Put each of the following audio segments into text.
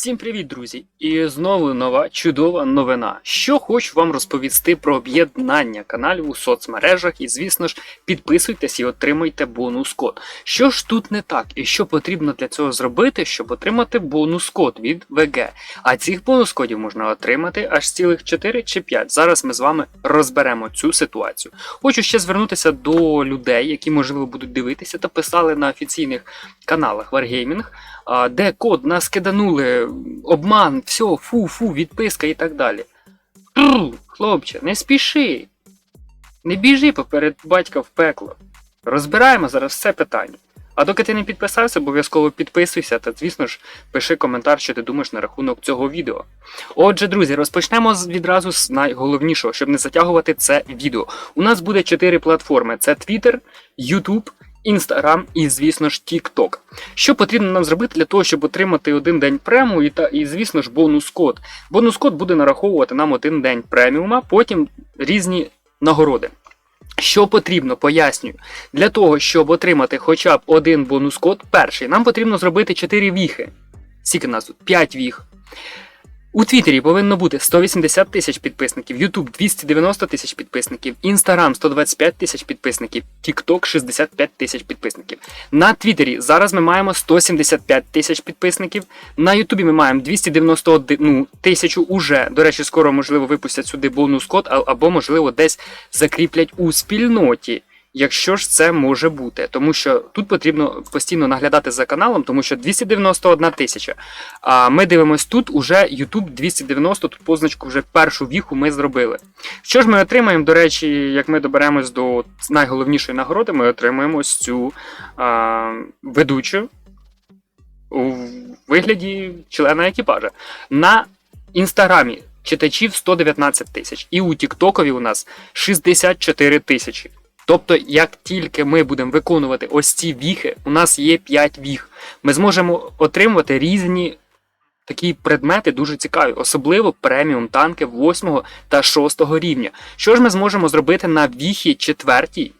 Всім привіт, друзі! І знову нова чудова новина. Що хочу вам розповісти про об'єднання каналів у соцмережах, і, звісно ж, підписуйтесь і отримуйте бонус код. Що ж тут не так, і що потрібно для цього зробити, щоб отримати бонус код від ВГ? А цих бонус кодів можна отримати аж цілих 4 чи 5. Зараз ми з вами розберемо цю ситуацію. Хочу ще звернутися до людей, які можливо будуть дивитися та писали на офіційних каналах Wargaming, де код нас киданули, обман, все, фу, фу, відписка і так далі. Тру, хлопче, не спіши. Не біжи поперед батька в пекло. Розбираємо зараз все питання. А доки ти не підписався, обов'язково підписуйся та, звісно ж, пиши коментар, що ти думаєш на рахунок цього відео. Отже, друзі, розпочнемо відразу з найголовнішого, щоб не затягувати це відео. У нас буде чотири платформи: це Twitter, YouTube, Instagram і, звісно ж, TikTok. Що потрібно нам зробити для того, щоб отримати один день преміуму і, та, і звісно ж, бонус код. Бонус код буде нараховувати нам один день преміума, потім різні нагороди. Що потрібно, пояснюю. Для того, щоб отримати хоча б один бонус код, перший, нам потрібно зробити 4 віхи. Скільки нас тут? 5 віх. У Твіттері повинно бути 180 тисяч підписників, YouTube 290 тисяч підписників, Instagram 125 тисяч підписників, TikTok 65 тисяч підписників. На Твіттері зараз ми маємо 175 тисяч підписників. На Ютубі ми маємо 291 ну, тисячу уже. До речі, скоро, можливо, випустять сюди бонус код, або, можливо, десь закріплять у спільноті. Якщо ж це може бути, тому що тут потрібно постійно наглядати за каналом, тому що 291 тисяча. А ми дивимось тут уже YouTube 290, тут позначку вже першу віху ми зробили. Що ж ми отримаємо? До речі, як ми доберемось до найголовнішої нагороди, ми отримаємо цю а, ведучу у вигляді члена екіпажа. На інстаграмі читачів 119 тисяч, і у Тіктокові у нас 64 тисячі. Тобто, як тільки ми будемо виконувати ось ці віхи, у нас є 5 віх, ми зможемо отримувати різні такі предмети дуже цікаві, особливо преміум танки 8 та 6 рівня. Що ж ми зможемо зробити на віхі 4?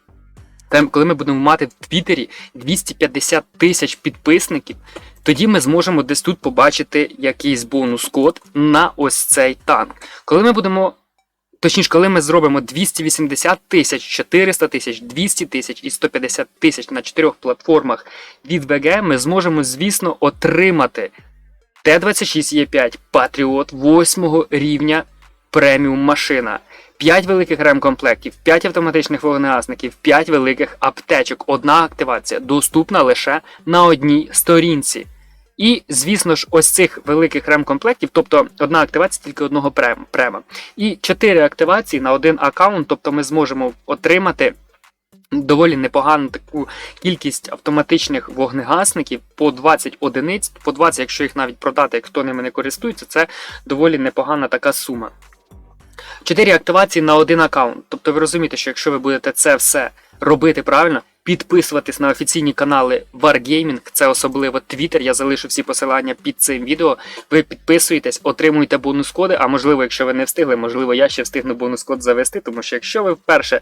Там, коли ми будемо мати в Твіттері 250 тисяч підписників, тоді ми зможемо десь тут побачити якийсь бонус-код на ось цей танк. Коли ми будемо Точніше, коли ми зробимо 280 тисяч, 400 тисяч, 200 тисяч і 150 тисяч на чотирьох платформах від ВГ, ми зможемо, звісно, отримати Т-26Е5 Патріот 8 рівня преміум машина. 5 великих ремкомплектів, 5 автоматичних вогнегасників, 5 великих аптечок. Одна активація доступна лише на одній сторінці. І, звісно ж, ось цих великих ремкомплектів, тобто одна активація тільки одного према. І 4 активації на один аккаунт, тобто ми зможемо отримати доволі непогану таку кількість автоматичних вогнегасників по 20 одиниць, по 20, якщо їх навіть продати, хто ними не користується, це доволі непогана така сума. 4 активації на один аккаунт. Тобто ви розумієте, що якщо ви будете це все робити правильно, підписуватись на офіційні канали Wargaming, це особливо Twitter, я залишу всі посилання під цим відео. Ви підписуєтесь, отримуєте бонус-коди, а можливо, якщо ви не встигли, можливо, я ще встигну бонус-код завести, тому що якщо ви вперше,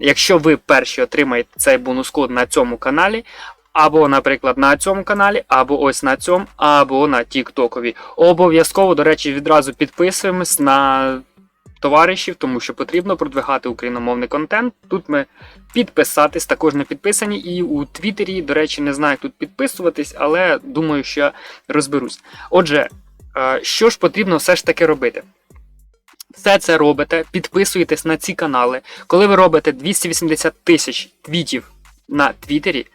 якщо ви перші отримаєте цей бонус-код на цьому каналі. Або, наприклад, на цьому каналі, або ось на цьому, або на Тіктокові. Обов'язково, до речі, відразу підписуємось на товаришів, тому що потрібно продвигати україномовний контент. Тут ми підписатись також не підписані. І у Твіттері, до речі, не знаю, як тут підписуватись, але думаю, що я розберусь. Отже, е, що ж потрібно все ж таки робити? Все це робите, підписуєтесь на ці канали. Коли ви робите 280 тисяч твітів на Твіттері,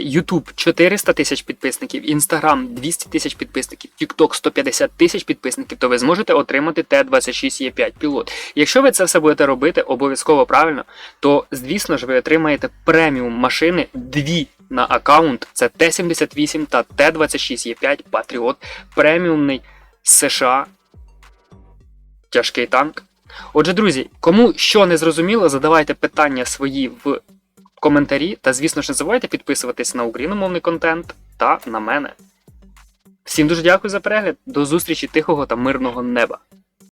YouTube 400 тисяч підписників, Instagram 200 тисяч підписників, TikTok 150 тисяч підписників, то ви зможете отримати Т-26Е5 пілот. Якщо ви це все будете робити обов'язково правильно, то звісно ж ви отримаєте преміум машини дві на аккаунт. Це Т-78 та Т-26Е5 Патріот, преміумний США. Тяжкий танк. Отже, друзі, кому що не зрозуміло, задавайте питання свої в коментарі. Та, звісно ж, не забувайте підписуватись на україномовний контент та на мене. Всім дуже дякую за перегляд. До зустрічі тихого та мирного неба.